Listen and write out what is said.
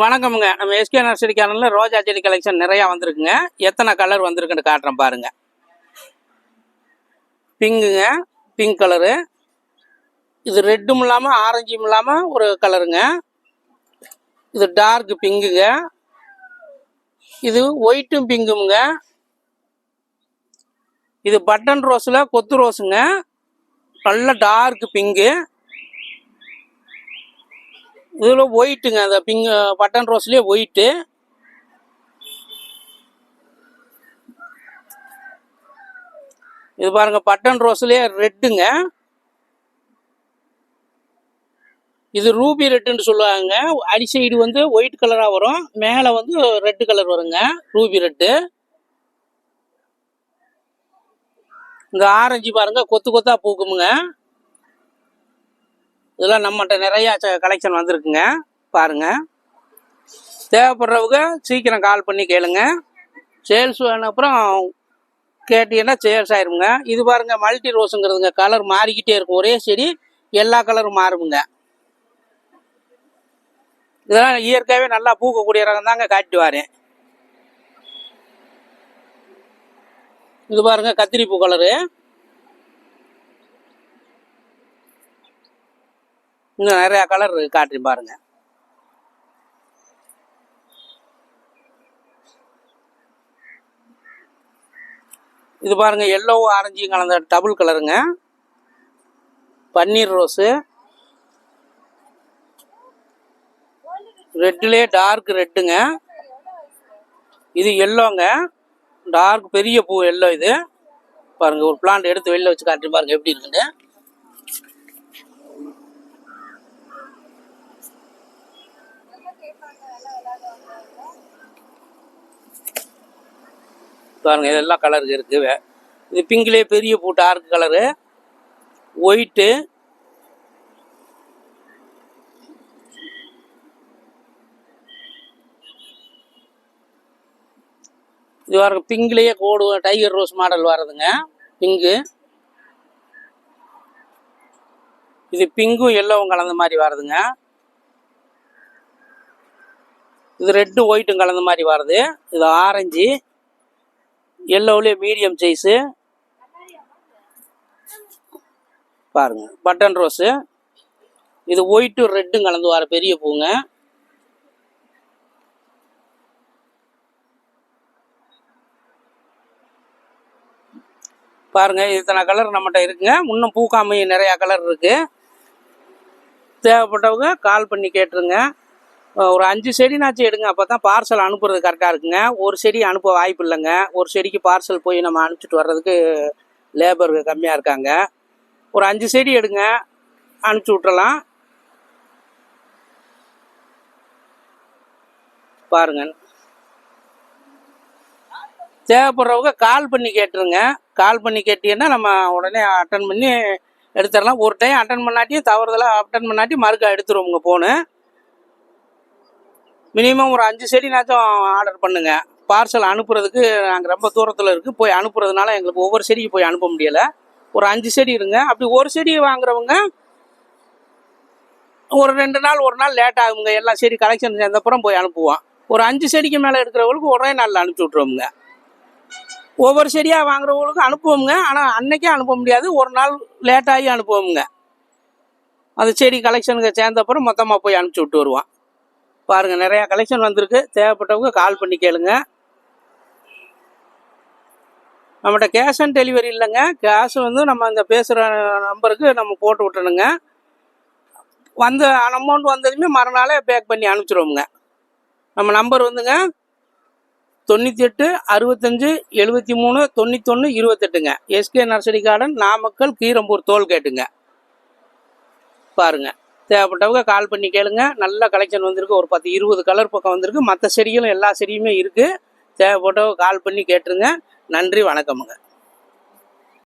வணக்கமுங்க. நம்ம SK nursery சேனலில் ரோஜா செடி கலெக்ஷன் நிறையா வந்திருக்குங்க. எத்தனை கலர் வந்திருக்குன்னு காட்டுறேன் பாருங்க. பிங்குங்க பிங்க் கலரு இது ரெட்டும் இல்லாமல் ஆரஞ்சும் இல்லாமல் ஒரு கலருங்க இது டார்க் பிங்குங்க இது ஒயிட்டும் பிங்குங்க இது பட்டன் ரோஸில் கொத்து ரோஸுங்க நல்ல டார்க் பிங்கு இதில் ஒயிட்டுங்க அந்த பிங்க் பட்டன் ரோஸ்லேயே ஒயிட்டு இது பாருங்க பட்டன் ரோஸ்லேயே ரெட்டுங்க இது ரூபி ரெட்டுன்னு சொல்லுவாங்க. அடி சைடு வந்து ஒயிட் கலராக வரும். மேலே வந்து ரெட்டு கலர் வருங்க ரூபி ரெட்டு இந்த ஆரஞ்சு பாருங்க கொத்து கொத்தா பூக்குமுங்க. இதெல்லாம் நம்மகிட்ட நிறையா கலெக்ஷன் வந்திருக்குங்க. பாருங்க. தேவைப்படுறவங்க சீக்கிரம் கால் பண்ணி கேளுங்க. சேல்ஸ் வேணும் அப்புறம் கேட்டீங்கன்னா சேல்ஸ் ஆயிருங்க இது பாருங்க மல்டி ரோஸுங்கிறதுங்க கலர் மாறிக்கிட்டே இருக்கும். ஒரே செடி எல்லா கலரும் மாறுமுங்க. இதெல்லாம் இயற்கையாகவே நல்லா பூக்கக்கூடிய ரகம் தாங்க காட்டிட்டு வரேன். இது பாருங்க கத்திரிப்பூ கலரு இன்னும் நிறையா கலர் காட்டுறேன் பாருங்க. இது பாருங்க எல்லோவும் ஆரஞ்சு கலந்த டபுள் கலருங்க பன்னீர் ரோஸு. ரெட்டிலே டார்க் ரெட்டுங்க இது எல்லோங்க டார்க் பெரிய பூ எல்லோ இது. பாருங்கள் ஒரு பிளான்ட் எடுத்து வெளில வச்சு காட்டுறேன் பாருங்கள் எப்படி இருக்குன்னு. பாருங்கள் இதெல்லாம் கலருக்கு இருக்குது இது பிங்க்லேயே பெரிய பூட்டு ஆர்க் கலரு ஒயிட்டு இது வர பிங்க்லேயே கோடு டைகர் ரோஸ் மாடல் வருதுங்க பிங்கு இது பிங்கும் எல்லோவும் கலந்த மாதிரி வருதுங்க இது ரெட்டும் ஒயிட்டும் கலந்த மாதிரி வருது இது ஆரஞ்சு எல்லோவிலே மீடியம் சைஸு பாருங்க பட்டன் ரோஸு இது ஒயிட்டும் ரெட்டும் கலந்து வர பெரிய பூங்க. பாருங்க இத்தனை கலர் நம்மகிட்ட இருக்குங்க. இன்னும் பூக்காமை நிறையா கலர் இருக்குது தேவைப்பட்டவங்க கால் பண்ணி கேட்டுருங்க. ஒரு அஞ்சு செடினாச்சும் எடுங்க. அப்போ தான் பார்சல் அனுப்புறது கரெக்டாக இருக்குங்க. ஒரு செடி அனுப்ப வாய்ப்பு இல்லைங்க. ஒரு செடிக்கு பார்சல் போய் நம்ம அனுப்பிச்சிட்டு வர்றதுக்கு லேபர் கம்மியாக இருக்காங்க. ஒரு அஞ்சு செடி எடுங்க. அனுப்பிச்சி விட்றலாம் பாருங்க. தேவைப்படுறவங்க கால் பண்ணி கேட்டுருங்க. கால் பண்ணி கேட்டீங்கன்னா நம்ம உடனே அட்டன் பண்ணி எடுத்துடலாம். ஒரு டைம் அட்டன் பண்ணாட்டியும் தவறுதலாக அட்டன் பண்ணாட்டி மறுக்கா எடுத்துருவோங்க ஃபோனு மினிமம் ஒரு அஞ்சு செடினாச்சும் ஆர்டர் பண்ணுங்க. பார்சல் அனுப்புறதுக்கு நாங்கள் ரொம்ப தூரத்தில் இருக்குது போய் அனுப்புறதுனால எங்களுக்கு ஒவ்வொரு செடிக்கு போய் அனுப்ப முடியலை. ஒரு அஞ்சு செடி இருங்க. அப்படி ஒரு செடி வாங்குறவங்க ஒரு ரெண்டு நாள் ஒரு நாள் லேட் ஆகுங்க. எல்லா செடி கலெக்ஷன் சேர்ந்தப்புறம் போய் அனுப்புவோம். ஒரு அஞ்சு செடிக்கு மேலே எடுக்கிறவங்களுக்கு ஒரே நாளில் அனுப்பிச்சி விட்ருவோங்க ஒவ்வொரு செடியாக வாங்குறவங்களுக்கு அனுப்புவோங்க ஆனால் அன்னைக்கே அனுப்ப முடியாது. ஒரு நாள் லேட்டாகி அனுப்புவோங்க அந்த செடி கலெக்ஷனுக்கு சேர்ந்தப்புறம் மொத்தமாக போய் அனுப்பிச்சி விட்டு வருவான் பாருங்கள் நிறையா கலெக்ஷன் வந்திருக்கு. தேவைப்பட்டவங்க கால் பண்ணி கேளுங்க. நம்மகிட்ட கேஷ் ஆன் டெலிவரி இல்லைங்க. கேஷ் வந்து நம்ம அந்த பேசுகிற நம்பருக்கு நம்ம போட்டு விட்டணுங்க வந்து அமௌண்ட் வந்ததுமே மறுநாளே பேக் பண்ணி அனுப்பிச்சிடுவோங்க நம்ம நம்பர் வந்துங்க தொண்ணூற்றி எட்டு அறுபத்தஞ்சு எழுபத்தி மூணு தொண்ணூத்தொன்று இருபத்தெட்டுங்க. SK nursery garden Namakkal Keerambur தோல் கேட்டுங்க பாருங்க. தேவைப்பட்டவங்க கால் பண்ணி கேளுங்க. நல்ல கலெக்ஷன் வந்திருக்கு. ஒரு பத்து இருபது கலர் பக்கம் வந்திருக்கு. மற்ற செடிகளும் எல்லா செடியுமே இருக்குது தேவைப்பட்டவங்க கால் பண்ணி கேட்டுருங்க. நன்றி வணக்கமுங்க.